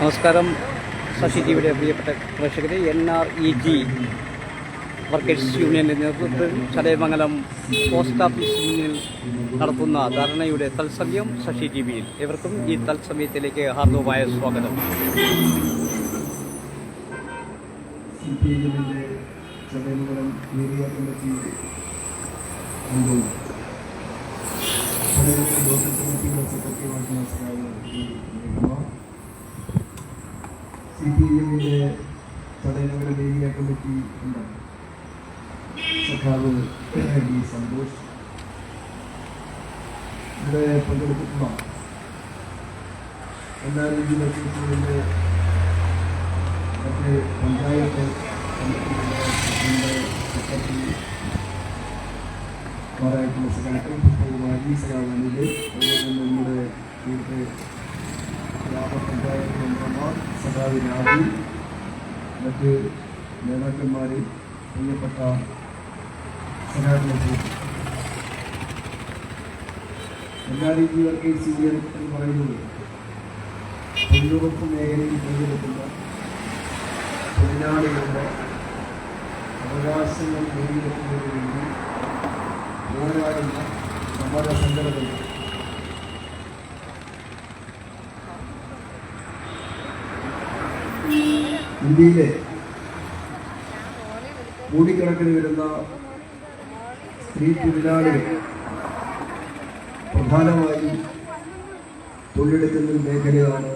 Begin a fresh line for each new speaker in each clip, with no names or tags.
നമസ്കാരം. ശശി ജിയുടെ പ്രിയപ്പെട്ട പ്രേക്ഷകരെ N R E G workers യൂണിയന്റെ നേതൃത്വത്തിൽ ചടയമംഗലം പോസ്റ്റ് ഓഫീസ് മുന്നിൽ നടത്തുന്ന ധർണയുടെ തത്സമയം ശശി ടി വിയിൽ ഇവർക്കും ഈ തത്സമയത്തിലേക്ക് ഹാർദവമായ സ്വാഗതം.
സി പി എമ്മിന്റെ ചടയമംഗലം ഏരിയ കമ്മിറ്റി അംഗവും പലരും ലോക്കൽ കമ്മിറ്റിയുടെ സെക്രട്ടറിയുമായിട്ടുള്ള സി പി എമ്മിന്റെ ചടയമംഗലം ഏരിയ കമ്മിറ്റി അംഗം സഖാവ് ഡി സന്തോഷ്. ഇവിടെ പങ്കെടുത്തിട്ടുള്ള എല്ലാ രീതി വർഷത്തിന്റെ മറ്റ് പഞ്ചായത്ത് മാരായിട്ടുള്ള സഖാക്കൾ വാജി സഖാവ് നമ്മുടെ ഇവിടുത്തെ ഗ്രാമപഞ്ചായത്ത് മെമ്പർമാർ സഖാവ് മറ്റ് നേതാക്കന്മാർ പ്രിയപ്പെട്ട എല്ലാ രീതിയിലൊക്കെ യൂണിയൻ എന്ന് പറയുന്നത് തൊഴിലുറപ്പ് മേഖലയിൽ പങ്കെടുക്കുന്ന തൊഴിലാളികളുടെ അവകാശങ്ങൾ നേടിയെടുക്കുന്നതിന് വേണ്ടി പോരാടുന്ന സമര സംഘടനകൾ ഇന്ത്യയിലെ കോടിക്കണക്കിന് വരുന്ന സ്ത്രീ തൊഴിലാളികൾ പ്രധാനമായി തൊഴിലെടുക്കുന്ന മേഖലയാണ്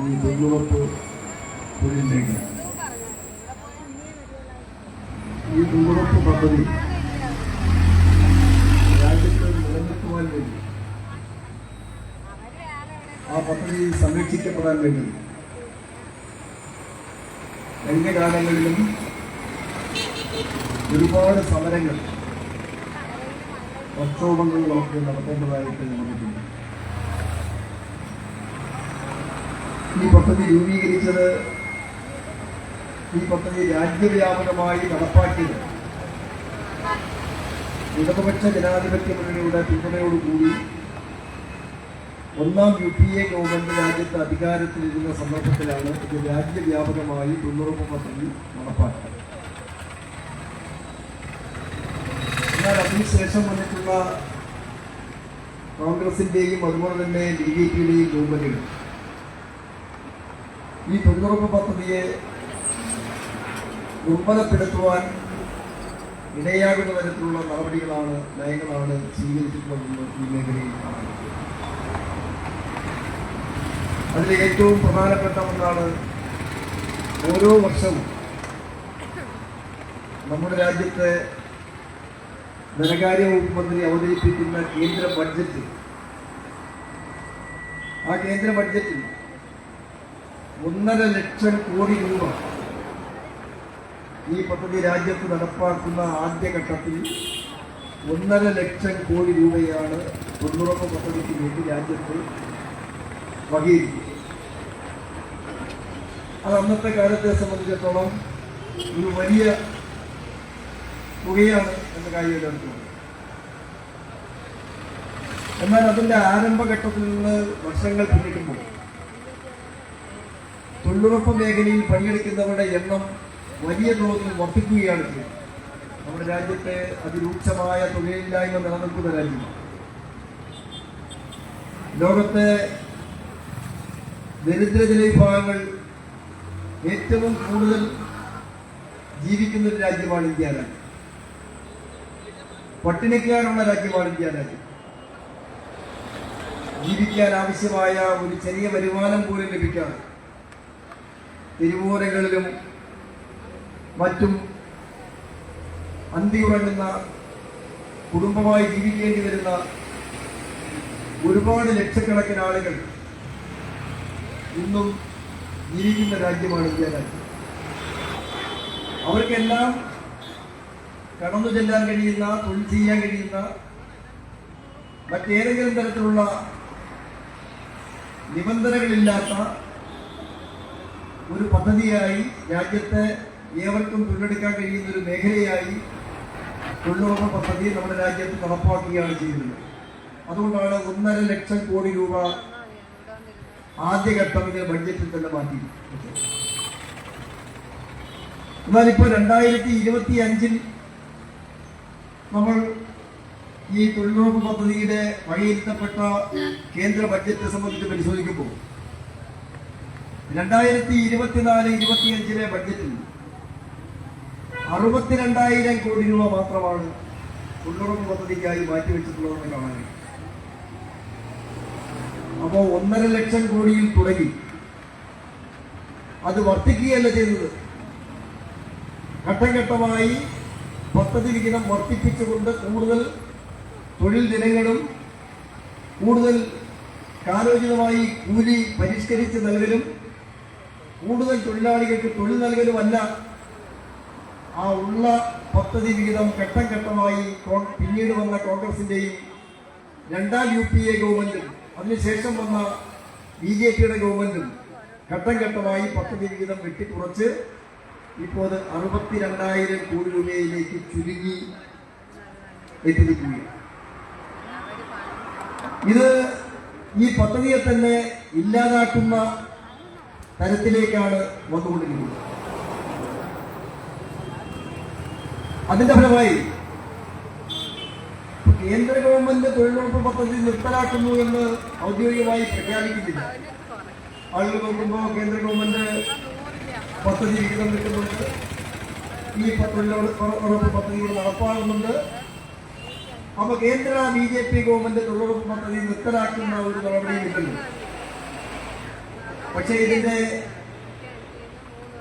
ഈ തൊഴിലുറപ്പ് തൊഴിൽ മേഖല ഈ തൊഴിലുറപ്പ് പദ്ധതി രാജ്യത്ത് നിലനിർത്തുവാൻ വേണ്ടി ആ പദ്ധതി സംരക്ഷിക്കപ്പെടാൻ വേണ്ടി കഴിഞ്ഞ കാലങ്ങളിലും ഒരുപാട് സമരങ്ങൾ പ്രക്ഷോഭങ്ങളിലൊക്കെ നടത്തേണ്ടതായിട്ട് നടന്നിട്ടുണ്ട് ഈ പദ്ധതി രൂപീകരിച്ചത് ഈ പദ്ധതി രാജ്യവ്യാപകമായി നടപ്പാക്കിയത് ഇടതുപക്ഷ ജനാധിപത്യ മുന്നണിയുടെ പിന്തുണയോടുകൂടി ഒന്നാം യു പി എ ഗവൺമെന്റ് രാജ്യത്ത് അധികാരത്തിലിരുന്ന സന്ദർഭത്തിലാണ് ഇത് രാജ്യവ്യാപകമായി തൊണ്ണൂറ് പദ്ധതി നടപ്പാക്കിയത് എന്നാൽ അതിനുശേഷം വന്നിട്ടുള്ള കോൺഗ്രസിന്റെയും അതുപോലെ തന്നെ ബി ജെ പിയുടെയും ഗവൺമെന്റുകൾ ഈ തൊഴിലുറപ്പ് പദ്ധതിയെ ദുർബലപ്പെടുത്തുവാൻ ഇടയാകുന്ന തരത്തിലുള്ള നടപടികളാണ് നയങ്ങളാണ് സ്വീകരിച്ചിട്ടുള്ളതെന്ന് ഈ മേഖലയിൽ കഴിയും. അതിൽ ഏറ്റവും പ്രധാനപ്പെട്ട ഒന്നാണ് ഓരോ വർഷവും നമ്മുടെ രാജ്യത്തെ ധനകാര്യ വകുപ്പ് മന്ത്രി അവതരിപ്പിക്കുന്ന കേന്ദ്ര ബഡ്ജറ്റ്. ആ കേന്ദ്ര ബഡ്ജറ്റിൽ ഒന്നര ലക്ഷം കോടി രൂപ ഈ പദ്ധതി രാജ്യത്ത് നടപ്പാക്കുന്ന ആദ്യഘട്ടത്തിൽ ഒന്നര ലക്ഷം കോടി രൂപയാണ് തൊഴിലുറപ്പ് പദ്ധതിക്ക് വേണ്ടി രാജ്യത്ത് വകയിരുത്തി അത് അന്നത്തെ കാലത്തെ സംബന്ധിച്ചിടത്തോളം ഒരു വലിയ തുകയാണ് എന്ന കാര്യം എടുക്കുന്നത് എന്നാൽ അതിന്റെ ആരംഭഘട്ടത്തിൽ നിന്ന് വർഷങ്ങൾ പിന്നിടുമ്പോൾ തൊഴിലുറപ്പ് മേഖലയിൽ പണിയെടുക്കുന്നവരുടെ എണ്ണം വലിയ തോതിൽ വർദ്ധിക്കുകയാണ് നമ്മുടെ രാജ്യത്തെ അതിരൂക്ഷമായ തൊഴിലില്ലായ്മ നിലനിൽക്കുന്ന രാജ്യമാണ് ലോകത്തെ ദരിദ്ര വിഭാഗങ്ങൾ ഏറ്റവും കൂടുതൽ ജീവിക്കുന്ന ഒരു രാജ്യമാണ് ഇന്ത്യ രാജ്യം പട്ടിണിക്കാരുള്ള രാജ്യമാണ് ഇന്ത്യ രാജ്യം ജീവിക്കാൻ ആവശ്യമായ ഒരു ചെറിയ വരുമാനം പോലും ലഭിക്കാതെ തെരുവോരങ്ങളിലും മറ്റും അന്തിയുറങ്ങുന്ന കുടുംബമായി ജീവിക്കേണ്ടി വരുന്ന ഒരുപാട് ലക്ഷക്കണക്കിന് ആളുകൾ ഇന്നും ജീവിക്കുന്ന രാജ്യമാണ് ഇന്ത്യ രാജ്യം. അവർക്കെല്ലാം കടന്നു ചെല്ലാൻ കഴിയുന്ന തൊഴിൽ ചെയ്യാൻ കഴിയുന്ന മറ്റേതെങ്കിലും തരത്തിലുള്ള നിബന്ധനകളില്ലാത്ത ഒരു പദ്ധതിയായി രാജ്യത്തെ ഏവർക്കും തൊഴിലെടുക്കാൻ കഴിയുന്ന ഒരു മേഖലയായി തൊഴിലുറപ്പ് പദ്ധതി നമ്മുടെ രാജ്യത്ത് നടപ്പാക്കുകയാണ് ചെയ്യുന്നത്. അതുകൊണ്ടാണ് ഒന്നര ലക്ഷം കോടി രൂപ ആദ്യഘട്ടം ഇതിന് ബഡ്ജറ്റിൽ തന്നെ മാറ്റി എന്നാൽ ഇപ്പോൾ രണ്ടായിരത്തി ഇരുപത്തി അഞ്ചിൽ നമ്മൾ ഈ തൊഴിലുറപ്പ് പദ്ധതിയുടെ വഴിയിരുത്തപ്പെട്ട കേന്ദ്ര ബഡ്ജറ്റ് സംബന്ധിച്ച് പരിശോധിക്കുമ്പോൾ രണ്ടായിരത്തി ഇരുപത്തിനാല് ഇരുപത്തിയഞ്ചിലെ ബഡ്ജറ്റിൽ അറുപത്തിരണ്ടായിരം കോടി രൂപ മാത്രമാണ് തൊഴിലുറപ്പ് പദ്ധതിക്കായി മാറ്റിവെച്ചിട്ടുള്ളതെന്ന് കാണാൻ കഴിയും. അപ്പോൾ ഒന്നര ലക്ഷം കോടിയിൽ തുടങ്ങി. അത് വർദ്ധിക്കുകയല്ല ചെയ്തത്. ഘട്ടംഘട്ടമായി പദ്ധതി വിഹിതം വർദ്ധിപ്പിച്ചുകൊണ്ട് കൂടുതൽ തൊഴിൽ ദിനങ്ങളും കൂടുതൽ കാലോചിതമായി കൂലി പരിഷ്കരിച്ച് നൽകലും കൂടുതൽ തൊഴിലാളികൾക്ക് തൊഴിൽ നൽകലുമല്ല. ആ ഉള്ള പദ്ധതി വിഹിതം ഘട്ടം ഘട്ടമായി പിന്നീട് വന്ന കോൺഗ്രസിന്റെയും രണ്ടാം യു പി എ ഗവൺമെന്റും അതിനുശേഷം വന്ന ബി ജെ പിയുടെ ഗവൺമെന്റും ഘട്ടം ഘട്ടമായി പദ്ധതി വിഹിതം വെട്ടിക്കുറച്ച് ഇപ്പോൾ അത് അറുപത്തിരണ്ടായിരം കോടി രൂപയിലേക്ക് ചുരുങ്ങി എത്തിയിരിക്കുകയാണ്. ഇത് ഈ പദ്ധതിയെ തന്നെ ഇല്ലാതാക്കുന്ന തരത്തിലേക്കാണ് വന്നുകൊണ്ടിരിക്കുന്നത്. അതിന്റെ ഫലമായി കേന്ദ്ര ഗവൺമെന്റ് തൊഴിലുറപ്പ് പദ്ധതി നിർത്തലാക്കുന്നു എന്ന് ഔദ്യോഗികമായി പ്രഖ്യാപിക്കുന്നില്ല. ആളുകൾ നോക്കുമ്പോൾ കേന്ദ്ര ഗവൺമെന്റ് പദ്ധതി വിഹിതം കിട്ടുന്നുണ്ട് ഈ തൊഴിലുറപ്പ് പദ്ധതികൾ നടപ്പാകുന്നുണ്ട് അപ്പൊ കേന്ദ്ര ബി ജെ പി ഗവൺമെന്റ് തൊഴിലുറപ്പ് പദ്ധതി നിർത്തലാക്കുന്ന ഒരു നടപടിയും ഇല്ലല്ലോ പക്ഷേ ഇതിന്റെ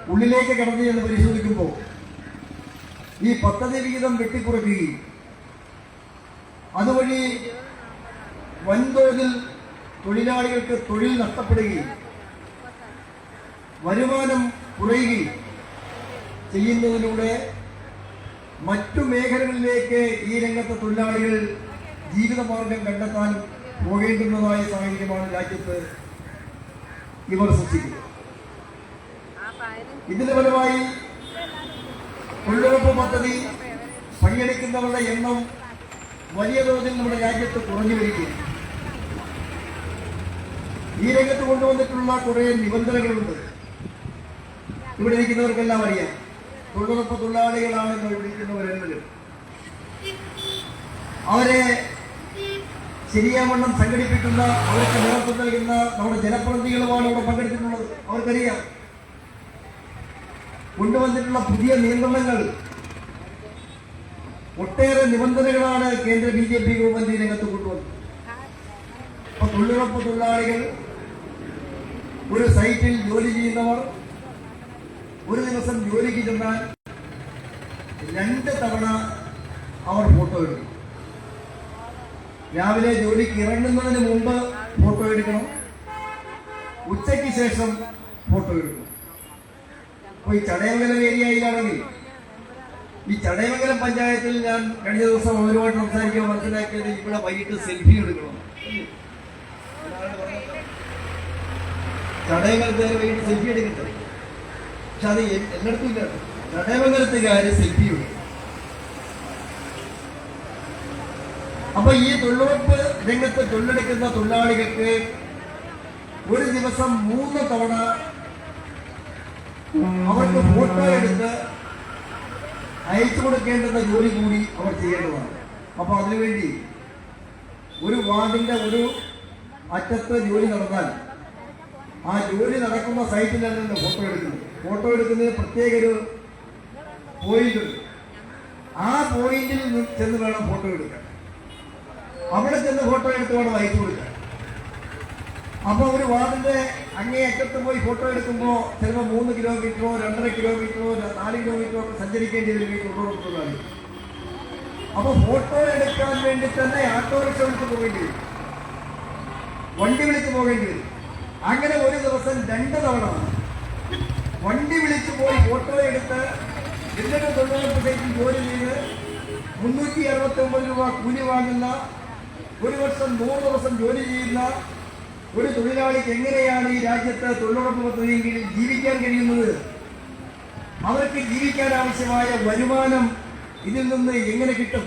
ഉള്ളിലേക്ക് കടന്നു എന്ന് പരിശോധിക്കുമ്പോൾ ഈ പദ്ധതി വിഹിതം വെട്ടിക്കുറയ്ക്കുകയും അതുവഴി വൻതോതിൽ തൊഴിലാളികൾക്ക് തൊഴിൽ നഷ്ടപ്പെടുകയും വരുമാനം കുറയുകയും ചെയ്യുന്നതിലൂടെ മറ്റു മേഖലകളിലേക്ക് ഈ രംഗത്തെ തൊഴിലാളികൾ ജീവിതമാർഗം കണ്ടെത്താൻ പോകേണ്ടുന്നതായ സാഹചര്യമാണ് രാജ്യത്ത് ഇവർ സൃഷ്ടിക്കുന്നത്. ഇതിന്റെ ഫലമായി തൊഴിലുറപ്പ് പദ്ധതി പണിയെടുക്കുന്നവരുടെ എണ്ണം വലിയ തോതിൽ നമ്മുടെ രാജ്യത്ത് കുറഞ്ഞു വരികയാണ്. ഈ രംഗത്ത് കൊണ്ടുവന്നിട്ടുള്ള കുറെ നിബന്ധനകളുണ്ട്. ഇവിടെ ഇരിക്കുന്നവർക്കെല്ലാം അറിയാം. തൊഴിലുറപ്പ് തൊഴിലാളികളാണ് ഇവിടെ അവരെ ശരിയാവണ്ണം സംഘടിപ്പിക്കുന്ന അവർക്ക് നേതൃത്വം നൽകുന്ന നമ്മുടെ ജനപ്രതിനിധികളുമാണ് ഇവിടെ പങ്കെടുത്തിട്ടുള്ളത്. അവർക്കറിയാം. കൊണ്ടുവന്നിട്ടുള്ള പുതിയ നിയന്ത്രണങ്ങൾ ഒട്ടേറെ നിബന്ധനകളാണ് കേന്ദ്ര ബി ജെ പി ഗവൺമെന്റ് രംഗത്ത് കൊണ്ടുവന്നത്. അപ്പൊ തൊഴിലുറപ്പ് തൊഴിലാളികൾ ഒരു സൈറ്റിൽ ജോലി ചെയ്യുന്നവർ ഒരു ദിവസം ജോലിക്ക് ചെന്നാൽ രണ്ട് തവണ അവർ ഫോട്ടോ എടുക്കും. രാവിലെ ജോലിക്ക് ഇറങ്ങുന്നതിന് മുമ്പ് ഫോട്ടോ എടുക്കണം. ഉച്ചയ്ക്ക് ശേഷം ഫോട്ടോ എടുക്കണം അപ്പൊ ഈ ചടയമംഗലം ഏരിയയിലാണെങ്കിൽ ഈ ചടയമംഗലം പഞ്ചായത്തിൽ ഞാൻ കഴിഞ്ഞ ദിവസം അവരുമായിട്ട് സംസാരിക്കാൻ മനസ്സിലാക്കിയത് ഇവിടെ വൈകിട്ട് സെൽഫി എടുക്കണം. ചടയമംഗലത്തുകാർ വൈകിട്ട് സെൽഫി എടുക്കട്ടെ? പക്ഷെ അത് എല്ലായിടത്തും ഇല്ല. ചടയമംഗലത്തുകാർ സെൽഫി എടുക്കും. അപ്പൊ ഈ തൊഴിലുറപ്പ് രംഗത്ത് തൊഴിലെടുക്കുന്ന തൊഴിലാളികൾക്ക് ഒരു ദിവസം മൂന്ന് തവണ അവർക്ക് ഫോട്ടോ എടുത്ത് അയച്ചു കൊടുക്കേണ്ടുന്ന ജോലി കൂടി അവർ ചെയ്യേണ്ടതാണ്. അപ്പൊ അതിനുവേണ്ടി ഒരു വാർഡിന്റെ ഒരു അറ്റത്ത് ജോലി നടന്നാൽ ആ ജോലി നടക്കുന്ന സൈറ്റിലാണ് ഫോട്ടോ എടുക്കുന്നത്. ഫോട്ടോ എടുക്കുന്നതിന് പ്രത്യേക ഒരു പോയിന്റ് ഉണ്ട്. ആ പോയിന്റിൽ ചെന്ന് വേണം ഫോട്ടോ എടുക്കാൻ. അവിടെ ചെന്ന് ഫോട്ടോ എടുത്ത് വേണം അയച്ചു കൊടുക്കാൻ. അപ്പൊ ഒരു വാർഡിന്റെ അങ്ങേ അറ്റത്ത് പോയി ഫോട്ടോ എടുക്കുമ്പോൾ ചിലപ്പോൾ മൂന്ന് കിലോമീറ്ററോ രണ്ടര കിലോമീറ്ററോ നാല് കിലോമീറ്ററോ ഒക്കെ സഞ്ചരിക്കേണ്ടി വരും ഫോട്ടോ എടുക്കുന്നതാണ് അപ്പൊ ഫോട്ടോ എടുക്കാൻ വേണ്ടി തന്നെ ഓട്ടോറിക്ഷ വിളിച്ച് പോകേണ്ടി വരും. വണ്ടി വിളിച്ച് പോകേണ്ടി വരും. അങ്ങനെ ഒരു ദിവസം രണ്ട് തവണ വണ്ടി വിളിച്ച് പോയി ഫോട്ടോ എടുത്ത് എന്നിട്ട് തൊഴിലുറപ്പ് ജോലി ചെയ്ത് മുന്നൂറ്റി അറുപത്തി ഒമ്പത് രൂപ കൂലി വാങ്ങുന്ന ഒരു വർഷം നൂറ് ദിവസം ജോലി ചെയ്യുന്ന ഒരു തൊഴിലാളിക്ക് എങ്ങനെയാണ് ഈ രാജ്യത്ത് തൊഴിലുറപ്പ് പദ്ധതിയിൽ ജീവിക്കാൻ കഴിയുന്നത്? അവർക്ക് ജീവിക്കാൻ ആവശ്യമായ വരുമാനം ഇതിൽ നിന്ന് എങ്ങനെ കിട്ടും?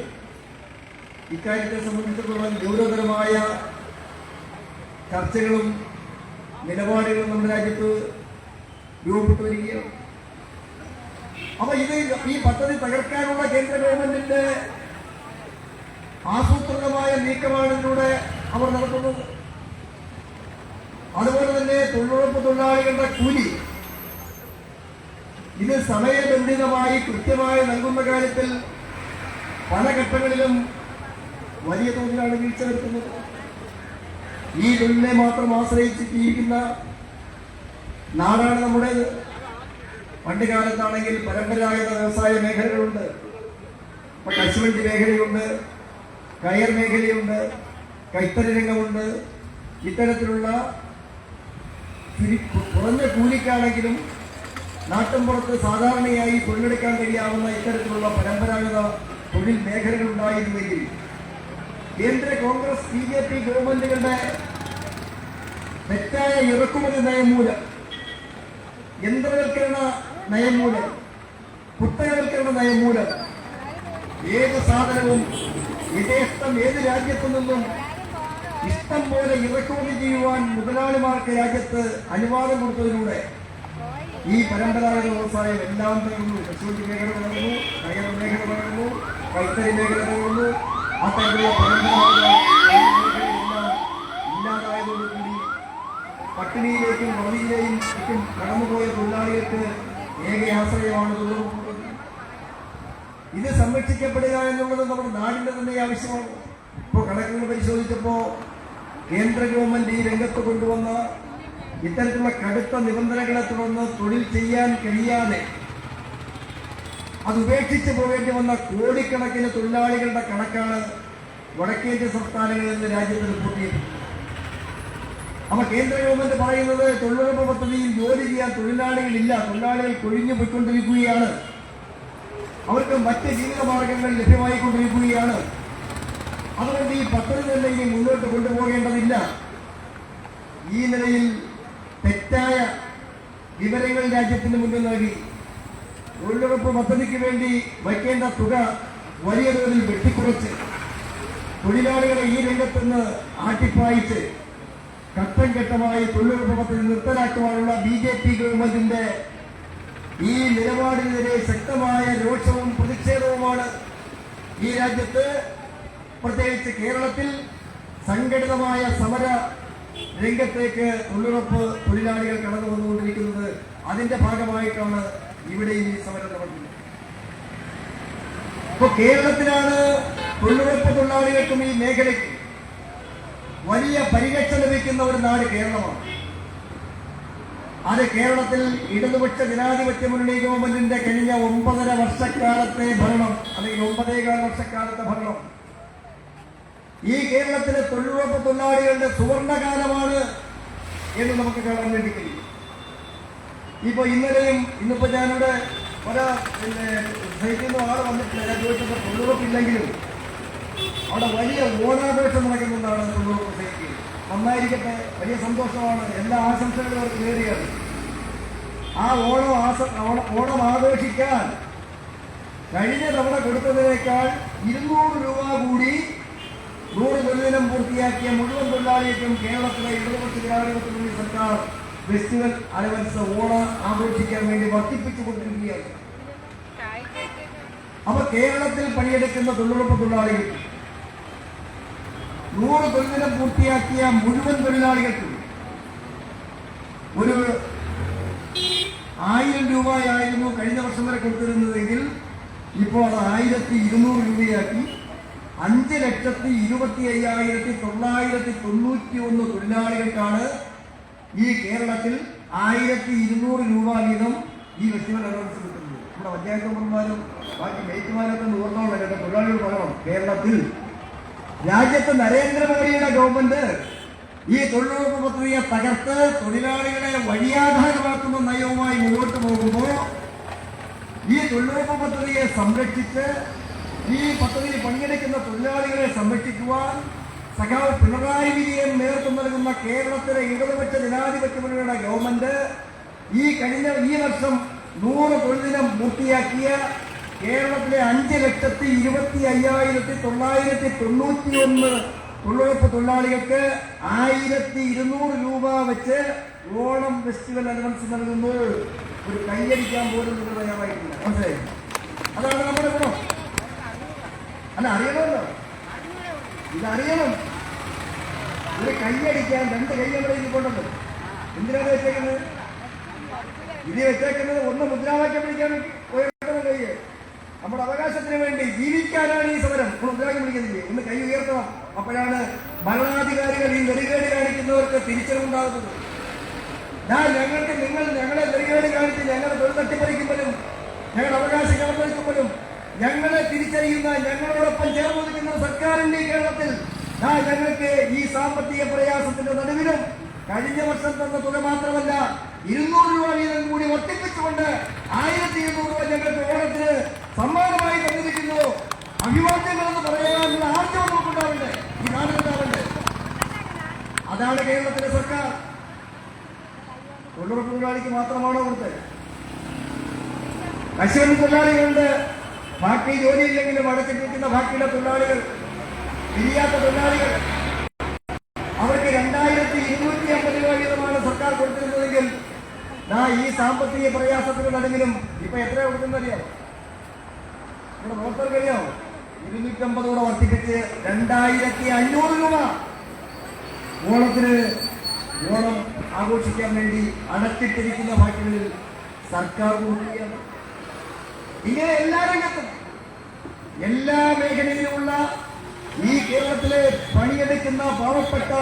ഇക്കാര്യത്തെ സംബന്ധിച്ചിടത്തോളം ഗൗരവതരമായ ചർച്ചകളും നിലപാടുകളും നമ്മുടെ രാജ്യത്ത് രൂപപ്പെട്ടു വരികയാണ്. അപ്പൊ ഇത് ഈ പദ്ധതി തകർക്കാനുള്ള കേന്ദ്ര ഗവൺമെന്റിന്റെ ആസൂത്രിതമായ നീക്കമാണ് ഇതിലൂടെ അവർ നടത്തുന്നത്. അതുപോലെ തന്നെ തൊഴിലുറപ്പ് തൊഴിലാളികളുടെ കൂലി. ഇത് സമയബന്ധിതമായി കൃത്യമായി നൽകുന്ന കാര്യത്തിൽ പല ഘട്ടങ്ങളിലും വലിയ തോതിലാണ് വീഴ്ച വരുത്തുന്നത്. ഈ തൊഴിലിനെ മാത്രം ആശ്രയിച്ച് ജീവിക്കുന്ന നാടാണ് നമ്മുടെ പണ്ട് കാലത്താണെങ്കിൽ പരമ്പരാഗത വ്യവസായ മേഖലകളുണ്ട്. ഇപ്പൊ കശുവണ്ടി മേഖലയുണ്ട് കയർ മേഖലയുണ്ട് കൈത്തറി രംഗമുണ്ട്. ഇത്തരത്തിലുള്ള കുറഞ്ഞ കൂലിക്കാണെങ്കിലും നാട്ടിൻപുറത്ത് സാധാരണയായി തൊഴിലെടുക്കാൻ കഴിയാവുന്ന ഇത്തരത്തിലുള്ള പരമ്പരാഗത തൊഴിൽ മേഖലകൾ ഉണ്ടായിരുന്നെങ്കിൽ കേന്ദ്ര കോൺഗ്രസ് ബി ജെ പി ഗവൺമെന്റുകളുടെ തെറ്റായ ഇറക്കുമതി നയം മൂലം യന്ത്രവൽക്കരണ നയം മൂലം കുത്തകവൽക്കരണ നയം മൂലം ഏത് സാധനവും യഥേഷ്ടം ഏത് രാജ്യത്തു നിന്നും ഇഷ്ടം പോലെ ഇറക്കുമതി ചെയ്യുവാൻ മുതലാളിമാർക്ക് രാജ്യത്ത് അനുവാദം കൊടുത്തതിലൂടെ ഈ പരമ്പരാഗത വ്യവസായം എല്ലാം തകർന്നു കശുവണ്ടി മേഖല തകർന്നു നഗര മേഖല തകർന്നു കൈത്തറി മേഖല തകർന്നു അത്തരത്തിലുള്ള പരമ്പരാഗത ഇല്ലാതായതോടുകൂടി പട്ടിണിയിലേക്കും വറുതിയിലേക്കും മറ്റും കടന്നുപോയ തൊഴിലാളികൾക്ക് ഏക ആശ്രയമാണ് ഇത് സംരക്ഷിക്കപ്പെടുക എന്നുള്ളത് നമ്മുടെ നാടിന്റെ തന്നെ ആവശ്യമാണ്. ഇപ്പോൾ കണക്കുകൾ പരിശോധിച്ചപ്പോൾ കേന്ദ്ര ഗവൺമെന്റ് ഈ രംഗത്ത് കൊണ്ടുവന്ന ഇത്തരത്തിലുള്ള കടുത്ത നിബന്ധനകളെ തുടർന്ന് തൊഴിൽ ചെയ്യാൻ കഴിയാതെ അത് ഉപേക്ഷിച്ച് പോകേണ്ടി വന്ന കോടിക്കണക്കിന് തൊഴിലാളികളുടെ കണക്കാണ് വടക്കേന്ത്യ സംസ്ഥാനങ്ങളിൽ നിന്ന് രാജ്യത്ത് റിപ്പോർട്ട് ചെയ്തത്. അപ്പൊ കേന്ദ്ര ഗവൺമെന്റ് പറയുന്നത് തൊഴിലുറപ്പ് പദ്ധതിയിൽ ജോലി ചെയ്യാൻ തൊഴിലാളികളില്ല തൊഴിലാളികൾ കൊഴിഞ്ഞു പോയിക്കൊണ്ടിരിക്കുകയാണ്. അവർക്ക് മറ്റ് ജീവിത മാർഗങ്ങൾ ലഭ്യമായിക്കൊണ്ടിരിക്കുകയാണ്. അതുകൊണ്ട് ഈ പദ്ധതി തന്നെ ഇനി മുന്നോട്ട് കൊണ്ടുപോകേണ്ടതില്ല. ഈ നിലയിൽ തെറ്റായ വിവരങ്ങൾ രാജ്യത്തിന് മുന്നിൽ നൽകി. തൊഴിലുറപ്പ് പദ്ധതിക്ക് വേണ്ടി വയ്ക്കേണ്ട തുക വലിയ തോതിൽ വെട്ടിക്കുറച്ച്. തൊഴിലാളികളെ ഈ രംഗത്തുനിന്ന് ആട്ടിപ്പായിച്ച് ഘട്ടം ഘട്ടമായി തൊഴിലുറപ്പ് പദ്ധതി നിർത്തലാക്കുവാനുള്ള ബി ജെ പി ഗവൺമെന്റിന്റെ ഈ നിലപാടിനെതിരെ ശക്തമായ രോഷവും പ്രതിഷേധവുമാണ് ഈ രാജ്യത്ത് പ്രത്യേകിച്ച് കേരളത്തിൽ സംഘടിതമായ സമര രംഗത്തേക്ക് തൊഴിലുറപ്പ് തൊഴിലാളികൾ കടന്നു വന്നുകൊണ്ടിരിക്കുന്നത് അതിന്റെ ഭാഗമായിട്ടാണ് ഇവിടെ ഈ സമരം നടക്കുന്നത്. ഇപ്പൊ കേരളത്തിലാണ് തൊഴിലുറപ്പ് തൊഴിലാളികൾക്കും ഈ മേഖലയ്ക്ക് വലിയ പരിരക്ഷ ലഭിക്കുന്ന ഒരു നാട് കേരളമാണ്. അത് കേരളത്തിൽ ഇടതുപക്ഷ ജനാധിപത്യ മുന്നണി ഗവൺമെന്റിന്റെ കഴിഞ്ഞ ഒമ്പതര വർഷക്കാലത്തെ ഭരണം അല്ലെങ്കിൽ ഒമ്പതേകാൽ വർഷക്കാലത്തെ ഭരണം ഈ കേരളത്തിലെ തൊഴിലുറപ്പ് തൊഴിലാളികളുടെ സുവർണകാലമാണ് എന്ന് നമുക്ക് കാണാൻ വേണ്ടി കഴിയും. ഇപ്പൊ ഇന്നലെയും ഇന്നിപ്പോ ഞാനിവിടെ പല പിന്നെ സൈറ്റിൽ ആൾ വന്നിട്ടില്ല. ഞാൻ ചോദിച്ചപ്പോൾ തൊഴിലുറപ്പില്ലെങ്കിലും അവിടെ വലിയ ഓണാഘോഷം നടക്കുന്നുണ്ടാണ് തൊഴിലുറപ്പ് സൈറ്റിൽ നന്നായിരിക്കട്ടെ. വലിയ സന്തോഷമാണ്. എല്ലാ ആശംസകളും അവർക്ക് നേടിയാണ് ആ ഓണം ഓണം- ഓണം ആഘോഷിക്കാൻ കഴിഞ്ഞ തവണ കൊടുത്തതിനേക്കാൾ ഇരുന്നൂറ് രൂപ കൂടി പൂർത്തിയാക്കിയ മുഴുവൻ തൊഴിലാളികൾക്കും കേരളത്തിലെ ഇടതുപക്ഷ ഗ്രാമീണ സർക്കാർ ഫെസ്റ്റിവൽ അലവൻസ് ഓണം ആഘോഷിക്കാൻ വേണ്ടി വർദ്ധിപ്പിച്ചുകൊണ്ടിരിക്കുകയാണ് അപ്പൊ കേരളത്തിൽ പണിയെടുക്കുന്ന തൊഴിലുറപ്പ് തൊഴിലാളികൾ നൂറ് തൊഴിലിനം പൂർത്തിയാക്കിയ മുഴുവൻ തൊഴിലാളികൾക്കും ഒരു ആയിരം രൂപയായിരുന്നു കഴിഞ്ഞ വർഷം വരെ കൊടുത്തിരുന്നതെങ്കിൽ ഇപ്പോൾ അത് ആയിരത്തി ഇരുന്നൂറ് രൂപയാക്കി അഞ്ച് ലക്ഷത്തി ഇരുപത്തി അയ്യായിരത്തി തൊള്ളായിരത്തി തൊണ്ണൂറ്റി ഒന്ന് തൊഴിലാളികൾക്കാണ് ഈ കേരളത്തിൽ ആയിരത്തി ഇരുന്നൂറ് രൂപ വീതം ഈ ഫെസ്റ്റിവൽ അലവൻസ് കിട്ടുന്നത്. നമ്മുടെ പഞ്ചായത്ത് മെമ്പർമാരും ബാക്കി മേറ്റുമാരൊക്കെ നൂറിനോളം കേട്ടോ തൊഴിലാളികൾ പറയണം. കേരളത്തിൽ രാജ്യത്ത് നരേന്ദ്രമോദിയുടെ ഗവൺമെന്റ് ഈ തൊഴിലുറപ്പ് പദ്ധതിയെ തകർത്ത് തൊഴിലാളികളെ വഴിയാധാരമാക്കുന്ന നയവുമായി മുന്നോട്ട് പോകുമ്പോൾ ഈ തൊഴിലുറപ്പ് പദ്ധതിയെ സംരക്ഷിച്ച് ഈ പദ്ധതിയിൽ പങ്കെടുക്കുന്ന തൊഴിലാളികളെ സംരക്ഷിക്കുവാൻ സഖാവ് പിണറായി വിജയൻ നേതൃത്വം നൽകുന്ന കേരളത്തിലെ ഇടതുപക്ഷ ജനാധിപത്യ മുന്നണിയുടെ ഗവൺമെന്റ് ഈ കഴിഞ്ഞ ഈ വർഷം നൂറ് തൊഴിലിനം പൂർത്തിയാക്കിയ കേരളത്തിലെ അഞ്ച് ലക്ഷത്തി ഇരുപത്തി അയ്യായിരത്തി തൊള്ളായിരത്തി തൊണ്ണൂറ്റി ഒന്ന് തൊഴിലുറപ്പ് തൊഴിലാളികൾക്ക് ആയിരത്തി ഇരുന്നൂറ് രൂപ വെച്ച് ഓണം ഫെസ്റ്റിവൽ അലവൻസ് നൽകുന്നു. ഒരു കൈയടിക്കാൻ പോലും നിങ്ങൾ തയ്യാറായിട്ടില്ല. മനസ്സിലായി അതാണ് നമ്മുടെ ഗുണം. അല്ല അറിയണമല്ലോ. ഇതറിയണം. ഒരു കയ്യടിക്കാൻ രണ്ട് കൈ നമ്മുടെ ഇതിൽ കൊണ്ടല്ലോ എന്തിനാണ് വെച്ചേക്കുന്നത്? ഇത് വെച്ചേക്കുന്നത് ഒന്ന് മുദ്രാവാക്യം പിടിക്കാൻ ഉയർത്തണം നമ്മുടെ അവകാശത്തിന് വേണ്ടി ജീവിക്കാനാണ് ഈ സമരം. നമ്മൾ മുദ്രാവാക്യം വിളിക്കുന്നില്ലേ? ഒന്ന് കൈ ഉയർത്തണം. അപ്പോഴാണ് ഭരണാധികാരികൾ ഈ നെറികേട് കാണിക്കുന്നവർക്ക് തിരിച്ചറിവുണ്ടാകുന്നത്. ഞാൻ ഞങ്ങൾക്ക് നിങ്ങൾ ഞങ്ങളെ നെറികേട് കാണിച്ച് ഞങ്ങളെ തൊഴിൽ തട്ടിപ്പറിക്കുമ്പോഴും ഞങ്ങളുടെ അവകാശം കടമെടുക്കുമ്പോഴും ഞങ്ങളെ തിരിച്ചറിയുന്ന ഞങ്ങളോടൊപ്പം ചേർന്ന് നിൽക്കുന്ന സർക്കാരിന്റെ കേരളത്തിൽ ഞാൻ ഞങ്ങൾക്ക് ഈ സാമ്പത്തിക പ്രയാസത്തിന്റെ നടുവിലും കഴിഞ്ഞ വർഷം തന്ന തുക മാത്രമല്ല ഇരുന്നൂറ് രൂപ വീതം കൂടി ഒട്ടിപ്പിച്ചുകൊണ്ട് ആയിരത്തി ഇരുന്നൂറ് രൂപ ഞങ്ങൾക്ക് ഓണത്തിന് സമ്മാനമായി തന്നിരിക്കുന്നു. അഭിവാദ്യങ്ങളെന്ന് പറയാനുള്ള ആർജവം നമുക്കുണ്ടാവണ്ടേ? ഈ നാടിനുണ്ടാവണ്ടേ അതാണ് കേരളത്തിലെ സർക്കാർ. തൊഴിലുറപ്പ് തൊഴിലാളിക്ക് മാത്രമാണോ കൊടുത്തത്? കശുവണ്ടി തൊഴിലാളികളുണ്ട്. ബാക്കി ജോലിയില്ലെങ്കിലും അടച്ചിട്ടിരിക്കുന്ന ബാക്കിയുള്ള തൊഴിലാളികൾ തിരിയാത്ത തൊഴിലാളികൾ അവർക്ക് രണ്ടായിരത്തി ഇരുന്നൂറ്റി അമ്പത് രൂപ വീതമാണ് സർക്കാർ കൊടുത്തിരുന്നതെങ്കിൽ ഞാൻ ഈ സാമ്പത്തിക പ്രയാസത്തിന് നടുവിലും ഇപ്പൊ എത്ര കൊടുക്കുന്നറിയോ ഇവിടെ നോക്കറിയാമോ ഇരുന്നൂറ്റമ്പത് കൂടെ വർദ്ധിപ്പിച്ച് രണ്ടായിരത്തി അഞ്ഞൂറ് രൂപ. ഓണത്തിന് ഓണം ആഘോഷിക്കാൻ വേണ്ടി അടച്ചിട്ടിരിക്കുന്ന ഭാഗ്യങ്ങളിൽ സർക്കാർ കൊടുക്കുകയാണ്. ഇങ്ങനെ എല്ലാ രംഗത്തും എല്ലാ മേഖലയിലുമുള്ള ഈ കേരളത്തിലെ പണിയെടുക്കുന്ന പാവപ്പെട്ട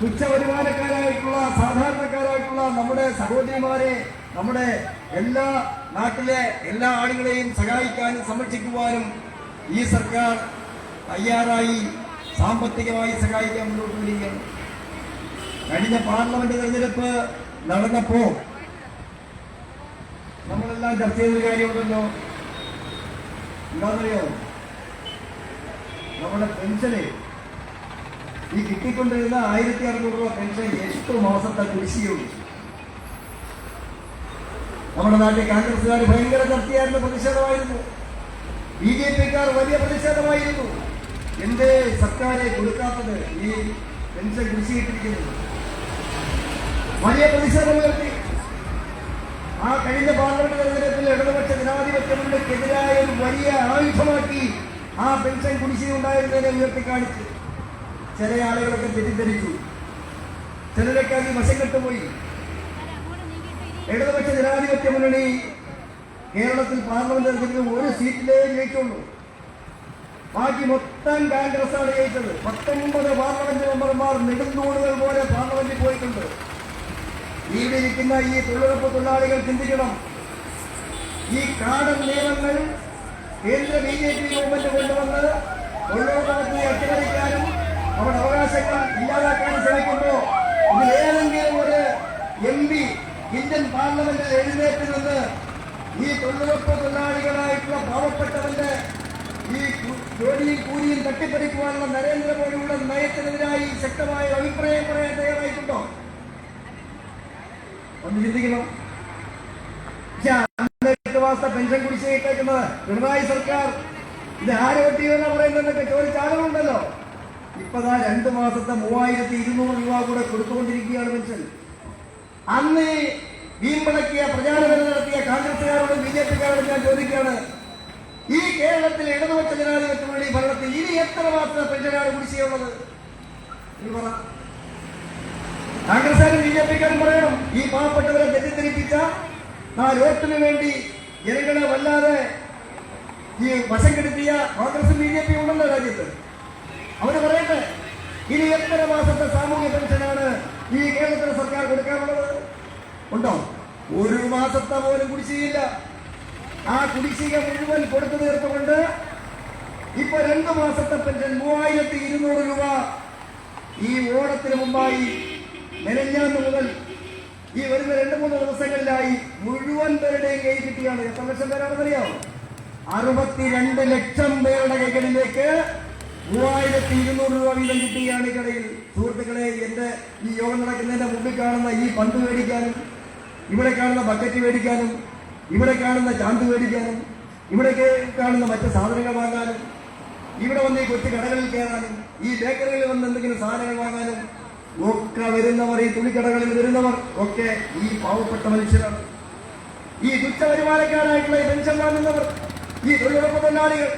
തുച്ഛ വരുമാനക്കാരായിട്ടുള്ള സാധാരണക്കാരായിട്ടുള്ള നമ്മുടെ സഹോദരിമാരെ നമ്മുടെ എല്ലാ നാട്ടിലെ എല്ലാ ആളുകളെയും സഹായിക്കാനും സംരക്ഷിക്കുവാനും ഈ സർക്കാർ തയ്യാറായി സാമ്പത്തികമായി സഹായിക്കാൻ മുന്നോട്ട് വരികയാണ്. കഴിഞ്ഞ പാർലമെന്റ് തെരഞ്ഞെടുപ്പ് നടന്നപ്പോ നമ്മളെല്ലാം ചർച്ച ചെയ്തൊരു കാര്യമുണ്ടല്ലോ. എന്താണെന്നറിയോ? നമ്മുടെ പെൻഷന് ഈ കിട്ടിക്കൊണ്ടിരുന്ന ആയിരത്തി അറുന്നൂറ് രൂപ പെൻഷൻ എട്ട് മാസത്തെ കുടിശ്ശികയുള്ളൂ നമ്മുടെ നാട്ടിൽ കോൺഗ്രസുകാർ ഭയങ്കര ചർച്ചയായിരുന്ന പ്രതിഷേധമായിരുന്നു. ബി ജെ പിക്കാർ വലിയ പ്രതിഷേധമായിരുന്നു. എന്തേ സർക്കാരെ കൊടുക്കാത്തത് ഈ പെൻഷൻ കുടിശ്ശിയിട്ടിരിക്കുന്നത് വലിയ പ്രതിഷേധം ഉയർത്തി ആ കഴിഞ്ഞ പാർലമെന്റ് തെരഞ്ഞെടുപ്പിൽ ഇടതുപക്ഷ ജനാധിപത്യങ്ങൾക്കെതിരായ ഒരു വലിയ ആയുധമാക്കി ആ പെൻഷൻ കുടിശ്ശിക ഉണ്ടായിരുന്നതിനെ ഉയർത്തിക്കാണിച്ചു ചില ആളുകളൊക്കെ തെറ്റിദ്ധരിച്ചു. ചിലരൊക്കെ അത് വശം കെട്ടുപോയി ഇടതുപക്ഷ ജനാധിപത്യ മുന്നണി കേരളത്തിൽ പാർലമെന്റ് തെരഞ്ഞെടുപ്പിൽ ഒരു സീറ്റിലേ ജയിച്ചുള്ളൂ. ബാക്കി മൊത്തം കോൺഗ്രസ് ആണ് ജയിച്ചത്. പത്തൊമ്പത് പാർലമെന്റ് മെമ്പർമാർ നെടുന്തൂണുകൾ പോലെ പാർലമെന്റിൽ പോയിട്ടുണ്ട്. ഇവിടെ ഈ തൊഴിലുറപ്പ് തൊഴിലാളികൾ ചിന്തിക്കണം. ഈ കാടൻ നിയമങ്ങൾ കേന്ദ്ര ബി ജെ പി ഗവൺമെന്റ് കൊണ്ടുവന്ന് തൊഴിലുറപ്പിനെ അച്ചടിക്കാനും അവരുടെ അവകാശങ്ങൾ ഇല്ലാതാക്കാനും ശ്രമിക്കുമ്പോൾ ഏതെങ്കിലും ഒരു എം പി ഇന്ത്യൻ പാർലമെന്റിൽ എഴുന്നേറ്റ് നിന്ന് ഈ തൊഴിലുറപ്പ് തൊഴിലാളികളായിട്ടുള്ള പാവപ്പെട്ടവന്റെ ഈ ജോലിയും കൂലിയും തട്ടിപ്പറിക്കുവാനുള്ള നരേന്ദ്രമോദിയുടെ നയത്തിനെതിരായി ശക്തമായ അഭിപ്രായം പറയാൻ തയ്യാറായിട്ടുണ്ടോ? ഒന്ന് ചിന്തിക്കണം. പെൻഷൻ കുടിശ്ശിക ഇട്ടേക്കുന്നത് പിണറായി സർക്കാർ. ഇത് ആരോഗ്യം പറയുന്നതൊക്കെ ചോദിച്ചാലുണ്ടല്ലോ ഇപ്പതാ രണ്ട് മാസത്തെ മൂവായിരത്തി ഇരുന്നൂറ് രൂപ കൂടെ കൊടുത്തുകൊണ്ടിരിക്കുകയാണ് പെൻഷൻ. അന്ന് വീമ്പിളക്കിയ പ്രചാരണം നടത്തിയ കോൺഗ്രസുകാരോടും ബി ജെ പിക്കാരോടും ഞാൻ ചോദിക്കുകയാണ് ഈ കേരളത്തിൽ ഇടതുപക്ഷ ജനാധിപത്യ മുന്നണി ഭരണത്തിൽ ഇനി എത്ര മാസത്തെ പെൻഷനാണ് കുടിശ്ശിയുള്ളത് പറ. കോൺഗ്രസ്സുകാരും ബി ജെ പിക്കാരും പറയണം ഈ പാവപ്പെട്ടവരെ തെറ്റിദ്ധരിപ്പിച്ച ആ വോട്ടിന് വേണ്ടി ജനങ്ങളെ വല്ലാതെ ഈ വശം കെടുത്തിയ കോൺഗ്രസ് ബി ജെ പി ഉണ്ടല്ലോ രാജ്യത്ത്. അവർ പറയട്ടെ ഇനി എത്ര മാസത്തെ സാമൂഹ്യ പെൻഷനാണ് ഈ കേരളത്തിലെ സർക്കാർ കൊടുക്കാനുള്ളത്. ഉണ്ടോ? ഒരു മാസത്തെ പോലും കുടിശ്ശികയില്ല. ആ കുടിശ്ശിക മുഴുവൻ കൊടുത്തു തീർത്തുകൊണ്ട് ഇപ്പൊ രണ്ടു മാസത്തെ പെൻഷൻ മൂവായിരത്തി ഇരുന്നൂറ് രൂപ ഈ ഓണത്തിന് മുമ്പായി മെനഞ്ഞാന്ന് മുതൽ ഈ വരുന്ന രണ്ട് മൂന്ന് ദിവസങ്ങളിലായി മുഴുവൻ പേരുടെയും കൈ കിട്ടിയാണ്. എത്ര ലക്ഷം പേരാണെന്നറിയാം? അറുപത്തിരണ്ട് ലക്ഷം പേരുടെ കൈകളിലേക്ക് മൂവായിരത്തി ഇരുന്നൂറ് രൂപ വീതം കിട്ടുകയാണ് ഈ കടയിൽ. സുഹൃത്തുക്കളെ എന്റെ ഈ യോഗം നടക്കുന്നതിന്റെ മുമ്പിൽ കാണുന്ന ഈ പന്ത് മേടിക്കാനും ഇവിടെ കാണുന്ന ബക്കറ്റ് മേടിക്കാനും ഇവിടെ കാണുന്ന ചാന്ത് മേടിക്കാനും ഇവിടെ കാണുന്ന മറ്റു സാധനങ്ങൾ വാങ്ങാനും ഇവിടെ വന്ന് ഈ കൊച്ചു കടകളിൽ കയറാനും ഈ ബേക്കറികളിൽ വന്ന് എന്തെങ്കിലും സാധനങ്ങൾ വാങ്ങാനും ഒക്കെ വരുന്നവർ ഈ തുണിക്കടകളിൽ വരുന്നവർ ഒക്കെ ഈ പാവപ്പെട്ട മനുഷ്യരാണ്. ഈ തുച്ഛവരുമാനക്കാരായിട്ടുള്ള ഈ പെൻഷൻ വാങ്ങുന്നവർ ഈ തൊഴിലുറപ്പ് തൊഴിലാളികൾ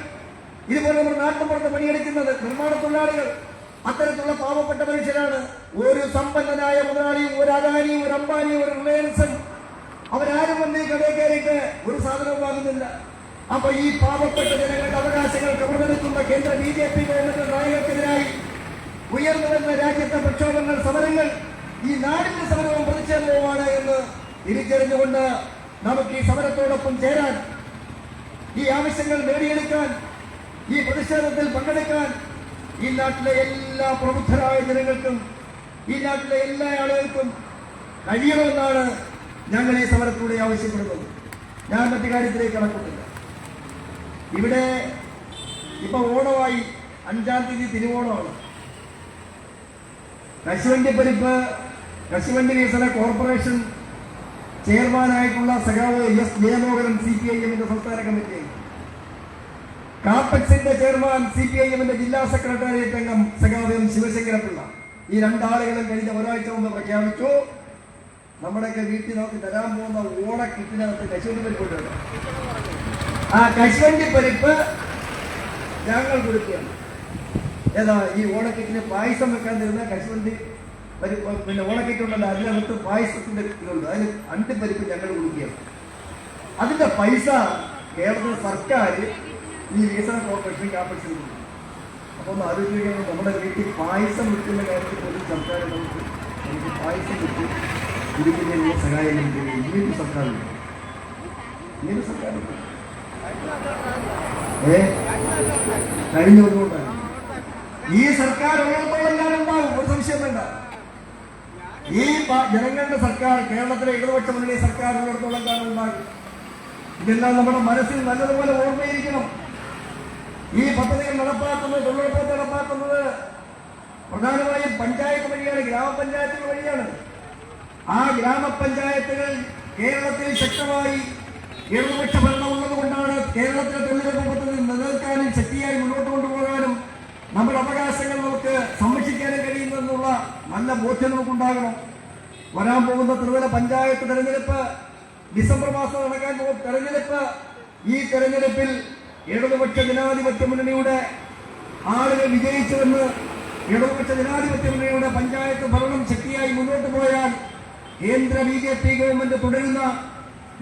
ഇതുപോലെ നമ്മൾ നാട്ടിൻപുറത്ത് പണിയെടുക്കുന്നത് നിർമ്മാണ തൊഴിലാളികൾ അത്തരത്തിലുള്ള പാവപ്പെട്ട മനുഷ്യരാണ്. ഒരു സമ്പന്നനായ മുതലാളിയും ഒരു അദാനിയും ഒരു അംബാനിയും ഒരു റിലയൻസും അവരാരും വന്ന് ഈ കടയിൽ കയറിയിട്ട് ഒരു സാധനവും വാങ്ങുന്നില്ല. അപ്പൊ ഈ പാവപ്പെട്ട ജനങ്ങളുടെ അവകാശങ്ങൾ കവർന്നെടുക്കുന്ന കേന്ദ്ര ബി ജെ പി ഗവൺമെന്റ് നയങ്ങൾക്കെതിരായി ഉയർന്നു വരുന്ന രാജ്യത്തെ പ്രക്ഷോഭങ്ങൾ സമരങ്ങൾ ഈ നാടിന്റെ സമരവും പ്രതിഷേധവുമാണ് എന്ന് തിരിച്ചറിഞ്ഞുകൊണ്ട് നമുക്ക് ഈ സമരത്തോടൊപ്പം ചേരാൻ ഈ ആവശ്യങ്ങൾ നേടിയെടുക്കാൻ ഈ പ്രതിഷേധത്തിൽ പങ്കെടുക്കാൻ ഈ നാട്ടിലെ എല്ലാ പ്രബുദ്ധരായ ജനങ്ങൾക്കും ഈ നാട്ടിലെ എല്ലാ ആളുകൾക്കും കഴിയണമെന്നാണ് ഞങ്ങൾ ഈ സമരത്തിലൂടെ ആവശ്യപ്പെടുന്നത്. ഞാൻ മറ്റു കാര്യത്തിലേക്ക് കടക്കുന്നില്ല. ഇവിടെ ഇപ്പൊ ഓണമായി അഞ്ചാം തീയതി തിരുവോണമാണ്. കശുവണ്ടി പരിപ്പ് കശുവണ്ടി വികസന കോർപ്പറേഷൻ ചെയർമാനായിട്ടുള്ള സഖാവ് S Jayamohanan C P I എമ്മിന്റെ സംസ്ഥാന കമ്മിറ്റി. കാപ്പക്സിന്റെ ചെയർമാൻ സി പി ഐ എമ്മിന്റെ ജില്ലാ സെക്രട്ടേറിയറ്റ് അംഗം സഖാവ് എം ശിവശങ്കരപിള്ള ഈ രണ്ടാളുകളും കഴിഞ്ഞ ഒരാഴ്ച മുമ്പ് പ്രഖ്യാപിച്ചു. നമ്മുടെയൊക്കെ വീട്ടിൽ നമുക്ക് തരാൻ പോകുന്ന ഓണക്കിറ്റിനകത്ത് കശുവണ്ടി പരിപ്പ് ആ കശുവണ്ടി പരിപ്പ് ഞങ്ങൾ കൊടുക്കുകയാണ്. ഏതാ ഈ ഓണക്കിറ്റിന് പായസം വെക്കാൻ തരുന്ന കശുവണ്ടി പരിപ്പ് പിന്നെ ഓണക്കിറ്റുണ്ടല്ലോ അതിനകത്ത് പായസത്തിന്റെ ഇതുണ്ട്. അതിന് അണ്ടി പരിപ്പ് ഞങ്ങൾ കൊടുക്കുകയാണ്. അതിന്റെ പൈസ കേരള സർക്കാർ ഈ വികസന കോർപ്പറേഷൻ ക്യാപിറ്റൽ കൊടുക്കും. അപ്പോൾ ഒന്ന് ആലോചിക്കുകയാണ് നമ്മുടെ വീട്ടിൽ പായസം വിൽക്കുന്ന കാര്യത്തിൽ പോലും സർക്കാർ നമുക്ക് നമുക്ക് പായസം വിറ്റ് കുടിക്കുന്നതിനുള്ള സഹായം ലഭിക്കുന്നത് ഇങ്ങനൊരു സർക്കാരുണ്ട്. ഇങ്ങനൊരു സർക്കാരുണ്ട്. ഏ? കഴിഞ്ഞ കൊണ്ടുകൊണ്ടാണ് ഈ സർക്കാർ ഉള്ളപ്പോൾ എല്ലാം ഉണ്ടാവും ഒരു സംശയം വേണ്ട. ഈ ജനങ്ങളുടെ സർക്കാർ കേരളത്തിലെ ഇടതുപക്ഷ മുന്നണി സർക്കാർ ഉള്ളിടത്തോളം കാലം ഉണ്ടാകും ഇതെല്ലാം നമ്മുടെ മനസ്സിൽ നല്ലതുപോലെ ഓർമ്മയിരിക്കണം. ഈ പദ്ധതികൾ നടപ്പാക്കുന്നത് തൊഴിലുറപ്പ് നടപ്പാക്കുന്നത് പ്രധാനമായും പഞ്ചായത്ത് വഴിയാണ് ഗ്രാമപഞ്ചായത്തുകൾ വഴിയാണ്. ആ ഗ്രാമപഞ്ചായത്തുകൾ കേരളത്തിൽ ശക്തമായി ഇടതുപക്ഷ ഭരണം ഉള്ളതുകൊണ്ടാണ് കേരളത്തിലെ തൊഴിലുറപ്പ് പദ്ധതി നിലനിൽക്കാനും ശക്തിയായി മുന്നോട്ട് നമുക്ക് സംരക്ഷിക്കാനും കഴിയുമെന്നുള്ള നല്ല ബോധ്യം നമുക്കുണ്ടാകണം. വരാൻ പോകുന്ന ത്രിതല പഞ്ചായത്ത് തെരഞ്ഞെടുപ്പ് ഡിസംബർ മാസം നടക്കാൻ പോകുന്ന തെരഞ്ഞെടുപ്പ് ഈ തെരഞ്ഞെടുപ്പിൽ ഇടതുപക്ഷ ജനാധിപത്യ മുന്നണിയുടെ ആളുകൾ വിജയിച്ചുവെന്ന് ഇടതുപക്ഷ ജനാധിപത്യ മുന്നണിയുടെ പഞ്ചായത്ത് ഭരണം ശക്തിയായി മുന്നോട്ട് പോയാൽ കേന്ദ്ര ബി ജെ പി ഗവൺമെന്റ് തുടരുന്ന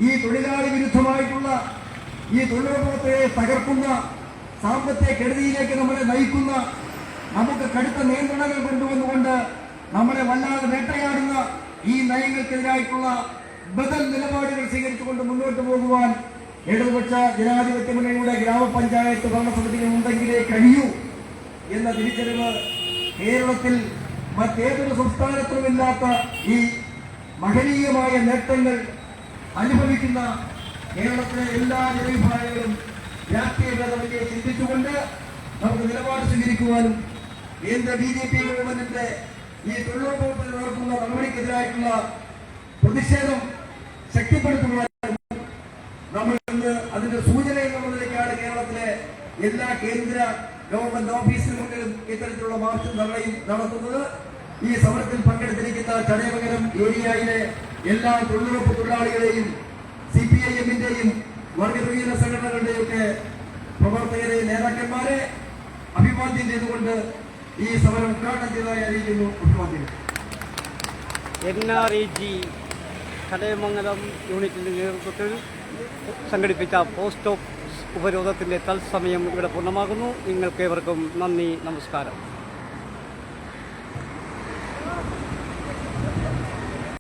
ഈ തൊഴിലാളി വിരുദ്ധമായിട്ടുള്ള ഈ തൊഴിലുറപ്പത്തെ തകർക്കുന്ന സാമ്പത്തിക കെടുതിയിലേക്ക് നമ്മളെ നയിക്കുന്ന നമുക്ക് കടുത്ത നിയന്ത്രണങ്ങൾ കൊണ്ടുവന്നുകൊണ്ട് നമ്മളെ വല്ലാതെ വേട്ടയാടുന്ന ഈ നയങ്ങൾക്കെതിരായിട്ടുള്ള ബദൽ നിലപാടുകൾ സ്വീകരിച്ചുകൊണ്ട് മുന്നോട്ട് പോകുവാൻ ഇടതുപക്ഷ ജനാധിപത്യ മുന്നണിയുടെ ഗ്രാമപഞ്ചായത്ത് ഭരണസമിതികൾ ഉണ്ടെങ്കിലേ കഴിയൂ എന്ന തിരിച്ചറിവ് കേരളത്തിൽ മറ്റേതൊരു സംസ്ഥാനത്തുമില്ലാത്ത ഈ മഹനീയമായ നേട്ടങ്ങൾ അനുഭവിക്കുന്ന കേരളത്തിലെ എല്ലാ ജനവിഭാഗങ്ങളും രാഷ്ട്രീയ ഭേദമന്യെ ചിന്തിച്ചുകൊണ്ട് നമുക്ക് നിലപാട് സ്വീകരിക്കുവാനും കേന്ദ്ര ബി ജെ പി ഗവൺമെന്റിന്റെ ഈ തൊഴിലുറപ്പ് വകുപ്പിൽ നടക്കുന്ന നടപടിക്കെതിരായിട്ടുള്ള പ്രതിഷേധം ശക്തിപ്പെടുത്തുവാനും നമ്മൾ ഇന്ന് അതിന്റെ സൂചന എന്നുള്ള നിലയ്ക്കാണ് കേരളത്തിലെ എല്ലാ കേന്ദ്ര ഗവൺമെന്റ് ഓഫീസിന് മുന്നിലും ഇത്തരത്തിലുള്ള മാർച്ചും ധർണയും നടത്തുന്നത്. ഈ സമരത്തിൽ പങ്കെടുത്തിരിക്കുന്ന ചടയമംഗലം ഏരിയയിലെ എല്ലാ തൊഴിലുറപ്പ് തൊഴിലാളികളെയും സി പി ഐ എമ്മിന്റെയും വർഗീയ സംഘടനകളുടെയൊക്കെ പ്രവർത്തകരെ നേതാക്കന്മാരെ അഭിവാദ്യം ചെയ്തുകൊണ്ട് ഈ സമരം ഉദ്ഘാടനം ചെയ്തതായി അറിയിക്കുന്നു മുഖ്യമന്ത്രി.
N R E G Kadayamangalam യൂണിറ്റിന്റെ നേതൃത്വത്തിൽ സംഘടിപ്പിച്ച പോസ്റ്റ് ഓഫീസ് ഉപരോധത്തിന്റെ തത്സമയം ഇവിടെ പൂർണമാകുന്നു. നിങ്ങൾക്ക് ഏവർക്കും നന്ദി നമസ്കാരം.